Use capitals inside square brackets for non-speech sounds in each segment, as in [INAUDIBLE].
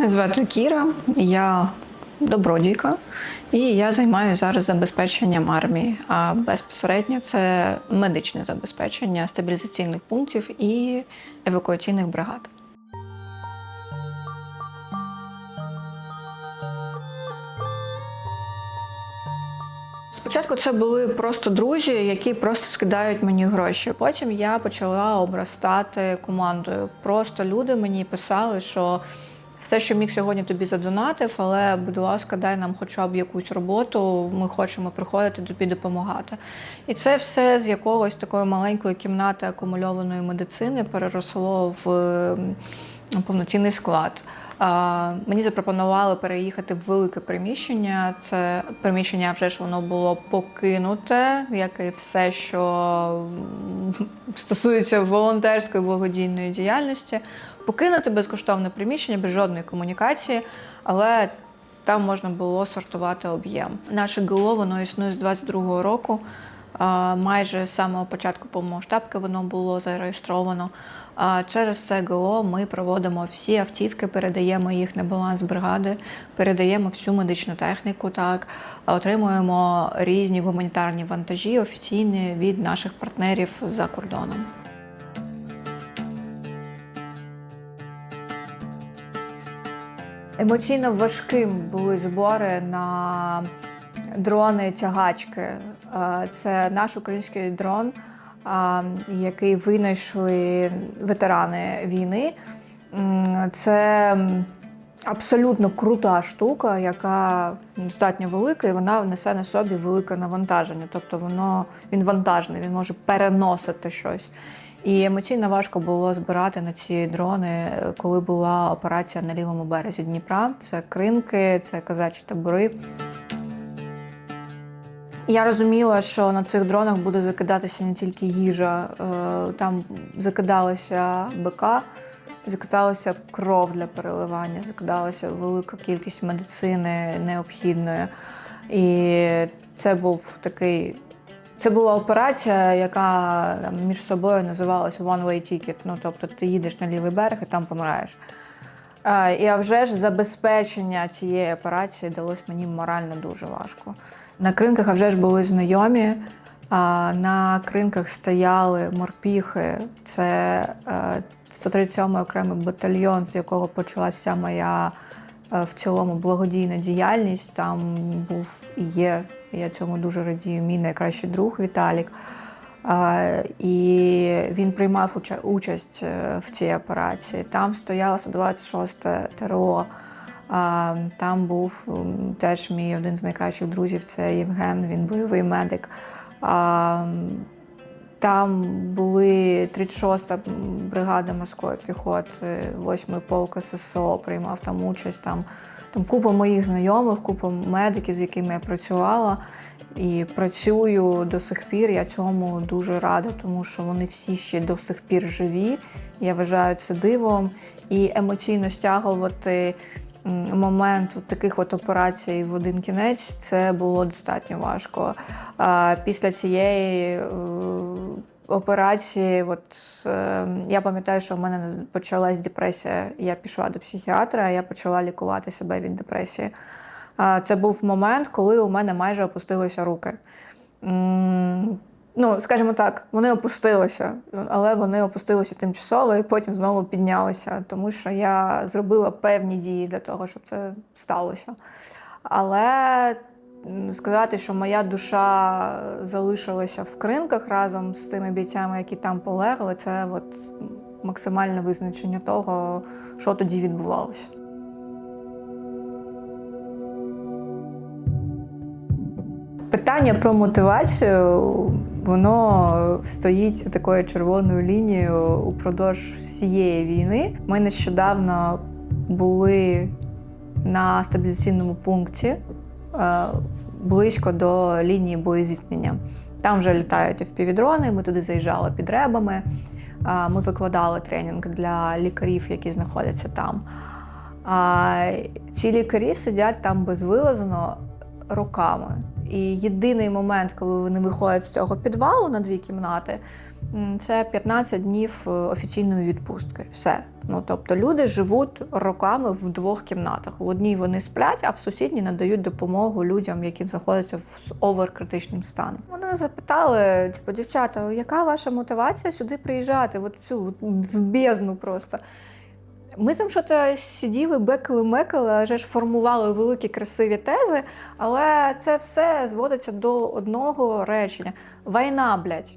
Мене звати Кіра, я добродійка, і я займаюся зараз забезпеченням армії. А безпосередньо це медичне забезпечення стабілізаційних пунктів і евакуаційних бригад. Спочатку це були просто друзі, які просто скидають мені гроші. Потім я почала обростати командою. Просто люди мені писали, що все, що міг сьогодні тобі задонатив, але, будь ласка, дай нам хоча б якусь роботу. Ми хочемо приходити тобі допомагати. І це все з якогось такої маленької кімнати акумульованої медицини переросло в м, повноцінний склад. Мені запропонували переїхати в велике приміщення. Це приміщення вже ж воно було покинуте, як і все, що стосується волонтерської благодійної діяльності. Покинути безкоштовне приміщення без жодної комунікації, але там можна було сортувати об'єм. Наше ГО воно існує з 22-го року. Майже з самого початку повномасштабки воно було зареєстровано. А Через це ГО ми проводимо всі автівки, передаємо їх на баланс бригади, передаємо всю медичну техніку, так отримуємо різні гуманітарні вантажі офіційні від наших партнерів за кордоном. Емоційно важким були збори на дрони-тягачки. Е, Це наш український дрон, який винайшли ветерани війни. Це абсолютно крута штука, яка достатньо велика, і вона несе на собі велике навантаження. Тобто воно він вантажний, він може переносити щось. І емоційно важко було збирати на ці дрони, е, коли була операція на лівому березі Дніпра. Це кринки, це казачі табори. Я розуміла, що на цих дронах буде закидатися не тільки їжа, е, там закидалася БК, закидалася кров для переливання, закидалася велика кількість медицини необхідної. І це був такий. Це була операція, яка там, між собою називалася One Way Ticket. Ну, тобто ти їдеш на лівий берег і там помираєш. Е, І а вже ж забезпечення цієї операції далось мені морально дуже важко. На кринках вже ж були знайомі. На кринках стояли морпіхи. Це е, 137-й окремий батальйон, з якого почалася моя е, в цілому благодійна діяльність. Там був і є, я цьому дуже радію, мій найкращий друг Віталік. Е, І він приймав участь е, в цій операції. Там стояло 126 ТРО. Там був теж мій один з найкращих друзів це Євген, він бойовий медик. Там були 36-та бригада морської піхоти, 8-й полк ССО приймав там участь. Там, там купа моїх знайомих, купа медиків, з якими я працювала. І працюю до сих пір. Я цьому дуже рада, тому що вони всі ще до сих пір живі. Я вважаю це дивом. І емоційно стягувати момент таких от операцій в один кінець це було достатньо важко. Після цієї е, операції, от, е, я пам'ятаю, що в мене почалась депресія. Я пішла до психіатра, я почала лікувати себе від депресії. Це був момент, коли у мене майже опустилися руки. Ну, скажімо так, вони опустилися, але вони опустилися тимчасово і потім знову піднялися, тому що я зробила певні дії для того, щоб це сталося. Але сказати, що моя душа залишилася в кринках разом з тими бійцями, які там полегли, це от максимальне визначення того, що тоді відбувалося. Питання про мотивацію, воно стоїть такою червоною лінією упродовж всієї війни. Ми нещодавно були на стабілізаційному пункті е, близько до лінії боєзіткнення. Там вже літають впівдрони, ми туди заїжджали під ребами. Е, Ми викладали тренінг для лікарів, які знаходяться там. А ці лікарі сидять там безвилазно роками. І єдиний момент, коли вони виходять з цього підвалу на дві кімнати, це 15 днів е, офіційної відпустки. Все. Ну тобто люди живуть роками в двох кімнатах. В одній вони сплять, а в сусідній надають допомогу людям, які знаходяться в оверкритичному стані. Вони запитали, типу, дівчата, яка ваша мотивація сюди приїжджати? От всю в бездну просто. Ми там щось сиділи, бекали, мекали, аже ж формували великі красиві тези, але це все зводиться до одного речення: війна, блядь.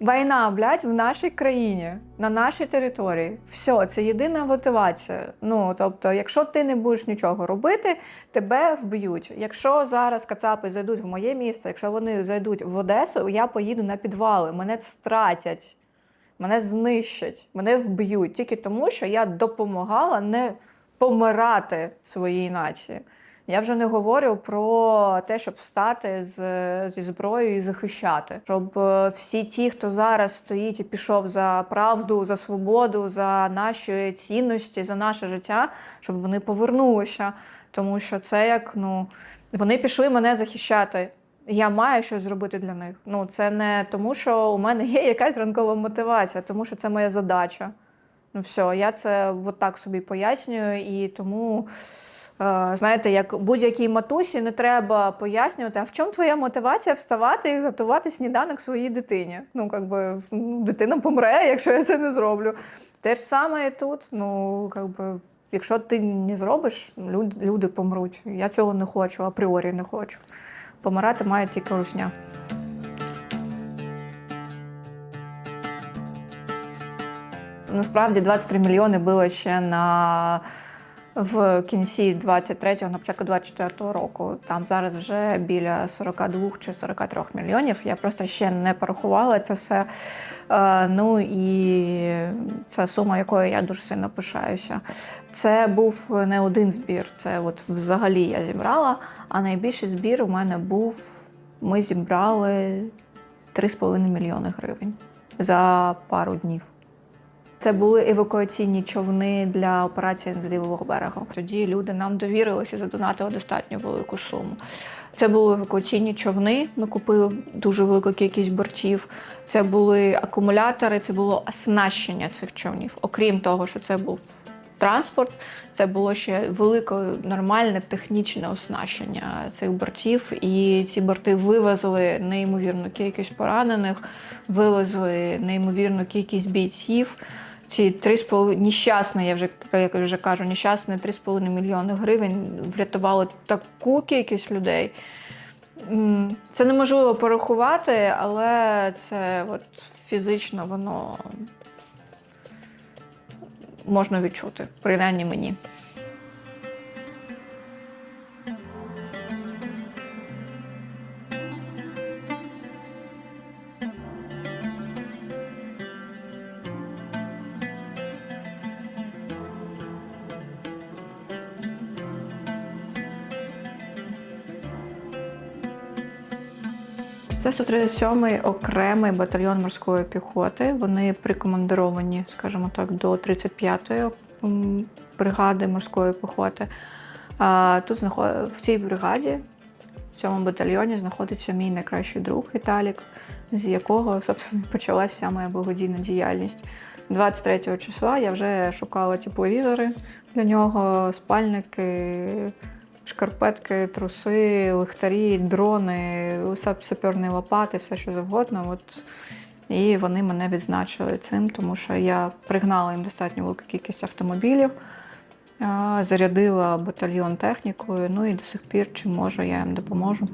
Війна, блядь, в нашій країні, на нашій території. Все, це єдина мотивація. Ну тобто, якщо ти не будеш нічого робити, тебе вб'ють. Якщо зараз кацапи зайдуть в моє місто, якщо вони зайдуть в Одесу, я поїду на підвали, мене стратять, мене знищать, мене вб'ють тільки тому, що я допомагала не помирати своїй нації. Я вже не говорю про те, щоб встати з, зі зброєю і захищати, щоб е, всі ті, хто зараз стоїть і пішов за правду, за свободу, за наші цінності, за наше життя, щоб вони повернулися. Тому що це як ну вони пішли мене захищати. Я маю щось зробити для них. Ну це не тому, що у мене є якась ранкова мотивація, тому що це моя задача. Ну все, я це от так собі пояснюю, і тому. Е, Знаєте, як будь-якій матусі не треба пояснювати, а в чому твоя мотивація вставати і готувати сніданок своїй дитині? Ну, якби дитина помре, якщо я це не зроблю. Те ж саме і тут. Ну, якби, якщо ти не зробиш, люди, помруть. Я цього не хочу, апріорі не хочу. Помирати має тільки русня. Насправді 23 мільйони було ще на в кінці 23-го, на початку 24-го року. Там зараз вже біля 42 чи 43 мільйонів. Я просто ще не порахувала це все. Е, ну і це сума, якою я дуже сильно пишаюся. Це був не один збір, це от взагалі я зібрала. А найбільший збір у мене був. Ми зібрали 3,5 мільйони гривень за пару днів. Це були евакуаційні човни для операції з лівого берега. Тоді люди нам довірилися задонатили достатньо велику суму. Це були евакуаційні човни. Ми купили дуже велику кількість бортів. Це були акумулятори, це було оснащення цих човнів. Окрім того, що це був транспорт, це було ще велике нормальне технічне оснащення цих бортів. І ці борти вивезли неймовірну кількість поранених, вивезли неймовірну кількість бійців. Ці 3,5 нещасні, я вже як я вже кажу, нещасні 3,5 мільйони гривень врятували таку кількість людей. Це неможливо порахувати, але це от фізично воно можна відчути, принаймні мені. Це 137-й окремий батальйон морської піхоти. Вони прикомандировані, скажімо так, до 35-ї бригади морської піхоти. А тут в цій бригаді, в цьому батальйоні, знаходиться мій найкращий друг Віталік, з якого собственно, [LAUGHS] почалася вся моя благодійна діяльність. 23 числа я вже шукала тепловізори для нього, спальники, шкарпетки, труси, лихтарі, дрони, саперні лопати, все що завгодно. От. І вони мене відзначили цим, тому що я пригнала їм достатньо велику кількість автомобілів, зарядила батальйон технікою, ну і до сих пір, чи можу, я їм допоможу.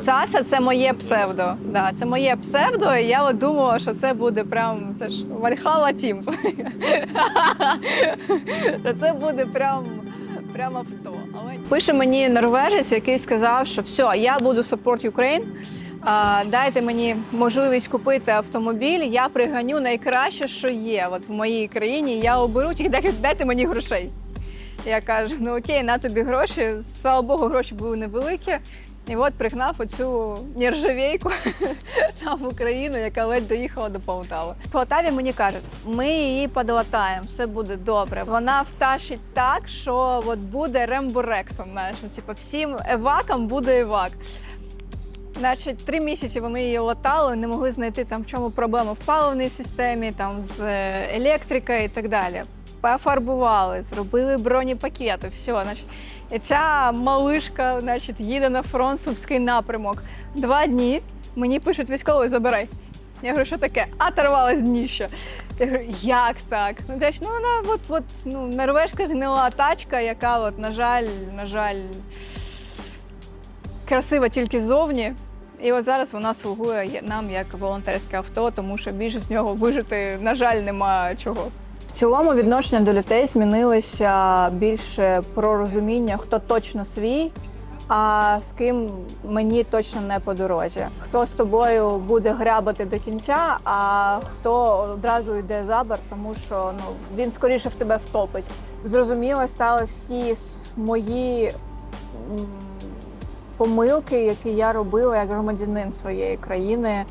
Цаца це моє псевдо. Да, це моє псевдо, і я от думала, що це буде прям це ж Вальхала Тім. Це буде прям, прям авто. Але пише мені норвежець, який сказав, що все, я буду support Ukraine. Дайте мені можливість купити автомобіль, я приганю найкраще, що є. От в моїй країні я оберу, тільки дайте мені грошей. Я кажу: ну окей, на тобі гроші. Слава Богу, гроші були невеликі. І от пригнав оцю нержавейку [LAUGHS] там в Україну, яка ледь доїхала до Полтави. В Полтаві мені кажуть, ми її подлатаємо, все буде добре. Вона втащить так, що от буде рембурексом. Знаєш, ну, типу, всім евакам буде евак. Значить, три місяці вони її латали, не могли знайти там в чому проблема в паливній системі, там з е, електрикою і так далі. Пофарбували, зробили бронепакети, все. Значить, ця малишка значить, їде на фронт Сумський напрямок. Два дні мені пишуть військовий, забирай. Я говорю, що таке? А торвалась. Я говорю, як так? Ну, кажуть, ну вона от, от, ну, норвежська гнила тачка, яка, от, на жаль, на жаль, красива тільки ззовні. І от зараз вона слугує нам як волонтерське авто, тому що більше з нього вижити, на жаль, нема чого. Цілому відношення до людей змінилося більше про розуміння, хто точно свій, а з ким мені точно не по дорозі. Хто з тобою буде грябати до кінця, а хто одразу йде за борт, тому що ну він скоріше в тебе втопить. Зрозуміло, стали всі мої помилки, які я робила як громадянин своєї країни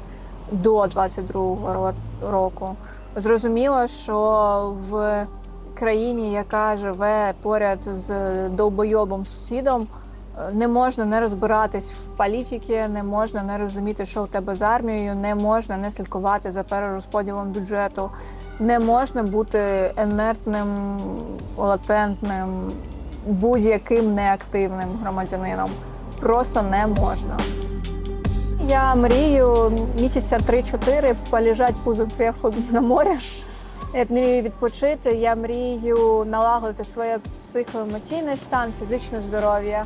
до 22-го року. Зрозуміло, що в країні, яка живе поряд з довбойобом сусідом, е, не можна не розбиратись в політиці, не можна не розуміти, що у тебе з армією, не можна не слідкувати за перерозподілом бюджету, не можна бути інертним, латентним, будь-яким неактивним громадянином. Просто не можна. Я мрію місяця 3-4 полежать пузом на морі. Я мрію відпочити. Я мрію налагодити своє психоемоційний стан, фізичне здоров'я.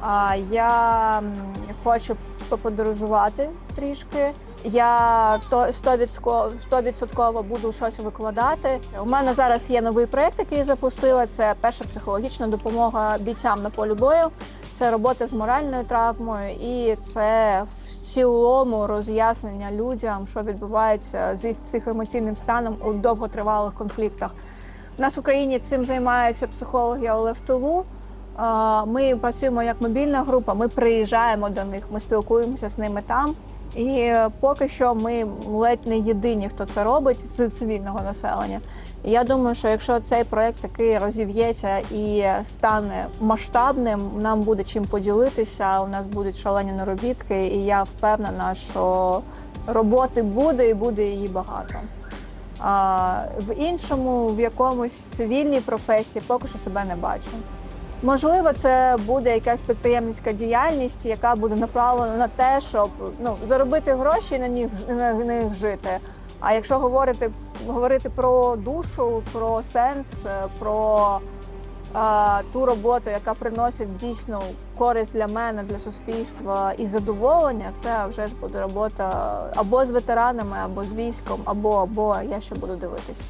А я хочу поподорожувати трішки. Я то 100%, 100% буду щось викладати. У мене зараз є новий проект, який я запустила. Це перша психологічна допомога бійцям на полі бою. Це робота з моральною травмою, і це цілому роз'яснення людям, що відбувається з їх психоемоційним станом у довготривалих конфліктах. У нас в Україні цим займаються психологи, але в тилу. Ми працюємо як мобільна група, ми приїжджаємо до них, ми спілкуємося з ними там. І поки що ми ледь не єдині, хто це робить з цивільного населення. І я думаю, що якщо цей проект такий розів'ється і стане масштабним, нам буде чим поділитися. У нас будуть шалені наробітки, і я впевнена, що роботи буде і буде її багато. А в іншому, в якомусь цивільній професії, поки що себе не бачу. Можливо, це буде якась підприємницька діяльність, яка буде направлена на те, щоб ну, заробити гроші і на них, на них жити. А якщо говорити, говорити про душу, про сенс, е, про е, ту роботу, яка приносить дійсно користь для мене, для суспільства і задоволення, це вже ж буде робота або з ветеранами, або з військом, або або я ще буду дивитись.